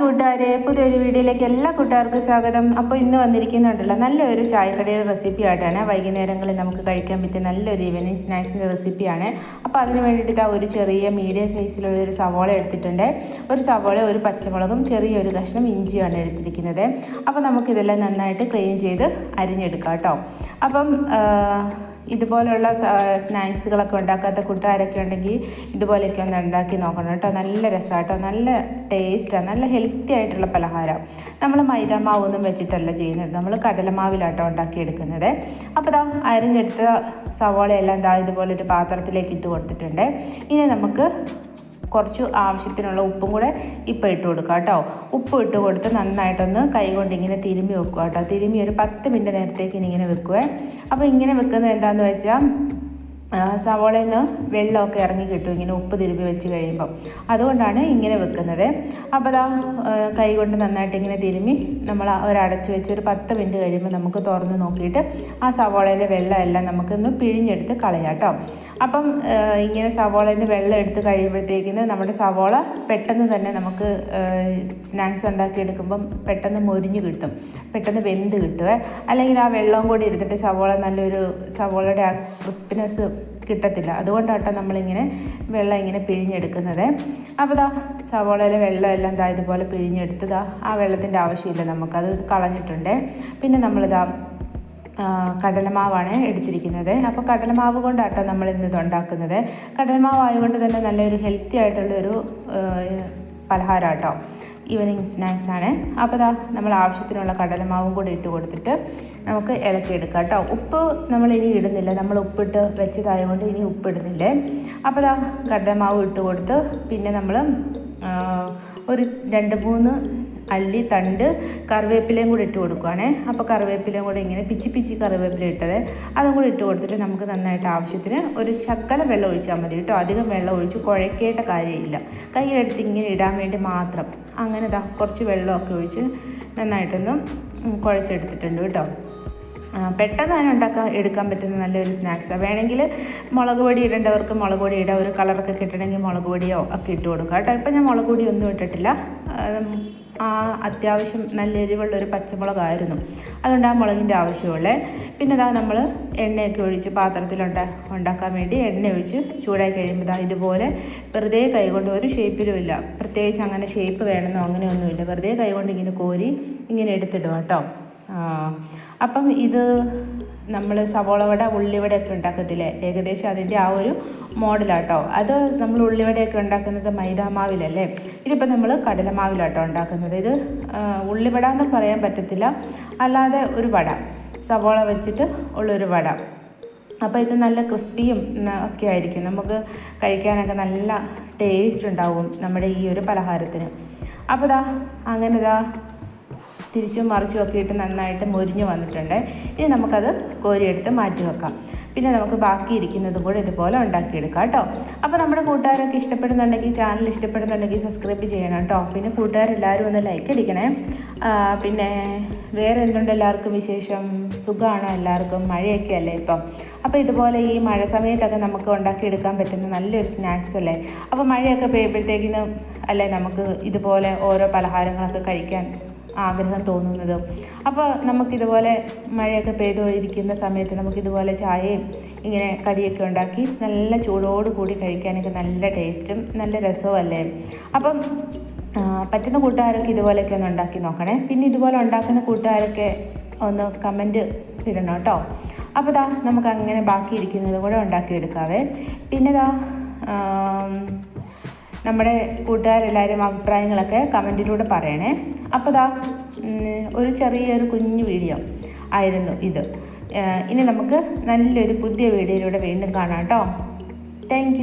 കൂട്ടുകാരെ പുതിയൊരു വീഡിയോയിലേക്ക് എല്ലാ കൂട്ടുകാർക്കും സ്വാഗതം. അപ്പോൾ ഇന്ന് വന്നിരിക്കുന്നുണ്ടല്ലോ നല്ലൊരു ചായക്കടയുടെ റെസിപ്പി ആയിട്ടാണ് വൈകുന്നേരങ്ങളിൽ നമുക്ക് കഴിക്കാൻ പറ്റിയ നല്ലൊരു ഈവനിങ് സ്നാക്സിന്റെ റെസിപ്പിയാണ്. അപ്പോൾ അതിന് വേണ്ടിയിട്ട് ആ ഒരു ചെറിയ മീഡിയം സൈസിലുള്ള ഒരു സവോള എടുത്തിട്ടുണ്ട്. ഒരു സവോള ഒരു പച്ചമുളകും ചെറിയൊരു കഷ്ണം ഇഞ്ചിയാണ് എടുത്തിരിക്കുന്നത്. അപ്പോൾ നമുക്കിതെല്ലാം നന്നായിട്ട് ക്ലീൻ ചെയ്ത് അരിഞ്ഞെടുക്കാം കേട്ടോ. അപ്പം ഇതുപോലുള്ള സ്നാക്സുകളൊക്കെ ഉണ്ടാക്കാത്ത കൂട്ടുകാരൊക്കെ ഉണ്ടെങ്കിൽ ഇതുപോലെയൊക്കെ ഒന്ന് ഉണ്ടാക്കി നോക്കണം കേട്ടോ. നല്ല രസമാട്ടോ നല്ല ടേസ്റ്റാണ് നല്ല ഹെൽത്തി ആയിട്ടുള്ള പലഹാരം. നമ്മൾ മൈദാമാവൊന്നും വെച്ചിട്ടല്ല ചെയ്യുന്നത്. നമ്മൾ കടലമാവിലാട്ടോ ഉണ്ടാക്കിയെടുക്കുന്നത്. അപ്പോൾ ദാ അരിഞ്ഞെടുത്ത സവോളയെല്ലാം ദാ ഇതുപോലൊരു പാത്രത്തിലേക്ക് ഇട്ട് കൊടുത്തിട്ടുണ്ട്. ഇനി നമുക്ക് കുറച്ച് ആവശ്യത്തിനുള്ള ഉപ്പും കൂടെ ഇപ്പം ഇട്ട് കൊടുക്കുക കേട്ടോ. ഉപ്പ് ഇട്ട് കൊടുത്ത് നന്നായിട്ടൊന്ന് കൈ കൊണ്ട് ഇങ്ങനെ തിരുമ്മി വെക്കുക കേട്ടോ. തിരുമ്മി ഒരു പത്ത് മിനിറ്റ് നേരത്തേക്ക് ഇനി ഇങ്ങനെ വെക്കുക അപ്പോൾ ഇങ്ങനെ വെക്കുന്നത് എന്താണെന്ന് വെച്ചാൽ സവോളയിൽ നിന്ന് വെള്ളമൊക്കെ ഇറങ്ങി കിട്ടും. ഇങ്ങനെ ഉപ്പ് തിരുമ്പി വെച്ച് കഴിയുമ്പം. അതുകൊണ്ടാണ് ഇങ്ങനെ വെക്കുന്നത്. അപ്പോൾ അതാ കൈ കൊണ്ട് നന്നായിട്ട് ഇങ്ങനെ തിരുമ്മി നമ്മൾ ഒരടച്ച് വെച്ച് ഒരു പത്ത് മിനിറ്റ് കഴിയുമ്പോൾ നമുക്ക് തുറന്ന് നോക്കിയിട്ട് ആ സവോളയിലെ വെള്ളമെല്ലാം നമുക്കൊന്ന് പിഴിഞ്ഞെടുത്ത് കളയാം കേട്ടോ. അപ്പം ഇങ്ങനെ സവോളയിൽ നിന്ന് വെള്ളം എടുത്ത് കഴിയുമ്പോഴത്തേക്കിന് നമ്മുടെ സവോള പെട്ടെന്ന് തന്നെ നമുക്ക് സ്നാക്സ് ഉണ്ടാക്കി എടുക്കുമ്പം പെട്ടെന്ന് മൊരിഞ്ഞ് കിട്ടും. പെട്ടെന്ന് വെന്ത് കിട്ടുമേ അല്ലെങ്കിൽ ആ വെള്ളവും കൂടി ഇരുന്നിട്ട് സവോള നല്ലൊരു സവോളയുടെ ആ ക്രിസ്പിനെസ് കിട്ടത്തില്ല. അതുകൊണ്ടാട്ടോ നമ്മളിങ്ങനെ വെള്ളം ഇങ്ങനെ പിഴിഞ്ഞെടുക്കുന്നത്. അപ്പോൾ ദാ സവോളയിലെ വെള്ളം എല്ലാം ദാ ഇതുപോലെ പിഴിഞ്ഞെടുത്തതാ. ആ വെള്ളത്തിന്റെ ആവശ്യമില്ല നമുക്കത് കളഞ്ഞിട്ടുണ്ട്. പിന്നെ നമ്മളിതാ കടലമാവാണ് എടുത്തിരിക്കുന്നത്. അപ്പോൾ കടലമാവ് കൊണ്ടാട്ടോ നമ്മൾ ഇന്ന് ഇത് ഉണ്ടാക്കുന്നത് കടലമാവ് ആയതുകൊണ്ട് തന്നെ നല്ലൊരു ഹെൽത്തി ആയിട്ടുള്ളൊരു പലഹാരം കേട്ടോ ഈവനിങ് സ്നാക്സ് ആണ്. അപ്പോൾ ദാ നമ്മൾ ആവശ്യത്തിനുള്ള കടലമാവും കൂടി ഇട്ട് കൊടുത്തിട്ട് നമുക്ക് ഇളക്കിയെടുക്കാം കേട്ടോ. ഉപ്പ് നമ്മൾ ഇനി ഇടുന്നില്ല. നമ്മൾ ഉപ്പിട്ട് വെച്ചതായതുകൊണ്ട് ഇനി ഉപ്പ് ഇടുന്നില്ലേ? അപ്പോൾ ദാ കടലമാവ് ഇട്ട് കൊടുത്ത് പിന്നെ നമ്മൾ ഒരു രണ്ട് മൂന്ന് അല്ലി തണ്ട് കറിവേപ്പിലയും കൂടി ഇട്ട് കൊടുക്കുവാണേ. അപ്പോൾ കറിവേപ്പിലയും കൂടെ ഇങ്ങനെ പിച്ചി പിച്ചി കറിവേപ്പില ഇട്ടത്. അതും കൂടി ഇട്ട് കൊടുത്തിട്ട് നമുക്ക് നന്നായിട്ട് ആവശ്യത്തിന് ഒരു ശക്കല വെള്ളം ഒഴിച്ചാൽ മതി കേട്ടോ. അധികം വെള്ളം ഒഴിച്ച് കുഴക്കേണ്ട കാര്യമില്ല. കയ്യിലെടുത്ത് ഇങ്ങനെ ഇടാൻ വേണ്ടി മാത്രം. അങ്ങനെ ദാ കുറച്ച് വെള്ളമൊക്കെ ഒഴിച്ച് നന്നായിട്ടൊന്ന് കുഴച്ചെടുത്തിട്ടുണ്ട് കേട്ടോ. പെട്ടെന്ന് തന്നെ ഉണ്ടാക്കാൻ എടുക്കാൻ പറ്റുന്ന നല്ലൊരു സ്നാക്സാണ് വേണമെങ്കിൽ മുളക് പൊടി ഇടേണ്ടവർക്ക് മുളക് പൊടി ഇടാം. ഒരു കളറൊക്കെ കിട്ടണമെങ്കിൽ മുളക് പൊടിയോ ഒക്കെ ഇട്ട് കൊടുക്കാം കേട്ടോ. ഇപ്പം ഞാൻ മുളക് പൊടി ഒന്നും ഇട്ടിട്ടില്ല. അത്യാവശ്യം നല്ല എരിവുള്ള ഒരു പച്ചമുളകായിരുന്നു. അതുകൊണ്ട് ആ മുളകിന്റെ ആവശ്യമുള്ളേ. പിന്നെ ഇതാ നമ്മൾ എണ്ണയൊക്കെ ഒഴിച്ച് പാത്രത്തിലുണ്ട ഉണ്ടാക്കാൻ വേണ്ടി എണ്ണ ഒഴിച്ച് ചൂടായി കഴിയുമ്പോൾ ഇതാ ഇതുപോലെ വെറുതെ കൈകൊണ്ട് ഒരു ഷേപ്പിലുമില്ല പ്രത്യേകിച്ച് അങ്ങനെ ഷേപ്പ് വേണമെന്നോ അങ്ങനെയൊന്നുമില്ല വെറുതെ കൈകൊണ്ട് ഇങ്ങനെ കോരി ഇങ്ങനെ എടുത്തിടുക കേട്ടോ അപ്പം ഇത് നമ്മൾ സവോള വട ഉള്ളിവടയൊക്കെ ഉണ്ടാക്കത്തില്ലേ? ഏകദേശം അതിന്റെ ആ ഒരു മോഡലാട്ടോ. അത് നമ്മൾ ഉള്ളിവടയൊക്കെ ഉണ്ടാക്കുന്നത് മൈദാമാവിലല്ലേ? ഇതിപ്പോൾ നമ്മൾ കടലമാവിലാട്ടോ ഉണ്ടാക്കുന്നത്. ഇത് ഉള്ളിവട എന്ന് പറയാൻ പറ്റത്തില്ല. അല്ലാതെ ഒരു വട. സവോള വെച്ചിട്ട് ഉള്ളൊരു വട. അപ്പോൾ ഇത് നല്ല ക്രിസ്പിയും ഒക്കെ ആയിരിക്കും. നമുക്ക് കഴിക്കാനൊക്കെ നല്ല ടേസ്റ്റ് ഉണ്ടാവും നമ്മുടെ ഈ ഒരു പലഹാരത്തിന്. അപ്പോൾ ദാ അങ്ങനെ ദാ തിരിച്ചും മറിച്ചും ഒക്കെ ഇട്ട് നന്നായിട്ട് മുരിഞ്ഞ് വന്നിട്ടുണ്ട്. ഇനി നമുക്കത് കോരിയെടുത്ത് മാറ്റി വെക്കാം. പിന്നെ നമുക്ക് ബാക്കി ഇരിക്കുന്നതും കൂടെ ഇതുപോലെ ഉണ്ടാക്കിയെടുക്കാം കേട്ടോ. അപ്പോൾ നമ്മുടെ കൂട്ടുകാരൊക്കെ ഇഷ്ടപ്പെടുന്നുണ്ടെങ്കിൽ ചാനൽ ഇഷ്ടപ്പെടുന്നുണ്ടെങ്കിൽ സബ്സ്ക്രൈബ് ചെയ്യണം കേട്ടോ. പിന്നെ കൂട്ടുകാരെല്ലാവരും ഒന്ന് ലൈക്ക് അടിക്കണേ. പിന്നെ വേറെ എന്തുണ്ട് എല്ലാവർക്കും വിശേഷം? സുഖമാണോ എല്ലാവർക്കും? മഴയൊക്കെ അല്ലേ ഇപ്പം? അപ്പോൾ ഇതുപോലെ ഈ മഴ സമയത്തൊക്കെ നമുക്ക് ഉണ്ടാക്കിയെടുക്കാൻ പറ്റുന്ന നല്ലൊരു സ്നാക്സ് അല്ലേ? അപ്പോൾ മഴയൊക്കെ പെയ്യുമ്പോഴത്തേക്കിന് അല്ലേ നമുക്ക് ഇതുപോലെ ഓരോ പലഹാരങ്ങളൊക്കെ കഴിക്കാൻ ആഗ്രഹം തോന്നുന്നത്. അപ്പോൾ നമുക്കിതുപോലെ മഴയൊക്കെ പെയ്തുകൊണ്ടിരിക്കുന്ന സമയത്ത് നമുക്കിതുപോലെ ചായയും ഇങ്ങനെ കടിയൊക്കെ ഉണ്ടാക്കി നല്ല ചൂടോട് കൂടി കഴിക്കാനൊക്കെ നല്ല ടേസ്റ്റും നല്ല രസവും അല്ലേ അപ്പം പറ്റുന്ന കൂട്ടുകാരൊക്കെ ഇതുപോലെയൊക്കെ ഒന്ന് ഉണ്ടാക്കി നോക്കണേ. പിന്നെ ഇതുപോലെ ഉണ്ടാക്കുന്ന കൂട്ടുകാരൊക്കെ ഒന്ന് കമന്റ് ഇടണം കേട്ടോ. അപ്പോൾ ദാ നമുക്ക് അങ്ങനെ ബാക്കി ഇരിക്കുന്നത് കൂടെ ഉണ്ടാക്കിയെടുക്കാവേ. പിന്നെ ദാ നമ്മുടെ കൂട്ടുകാരെല്ലാവരും അഭിപ്രായങ്ങളൊക്കെ കമന്റിലൂടെ പറയണേ. അപ്പോൾ ദാ ഒരു ചെറിയൊരു കുഞ്ഞു വീഡിയോ ആയിരുന്നു ഇത്. ഇനി നമുക്ക് നല്ലൊരു പുതിയ വീഡിയോയിലൂടെ വീണ്ടും കാണാം കേട്ടോ. താങ്ക്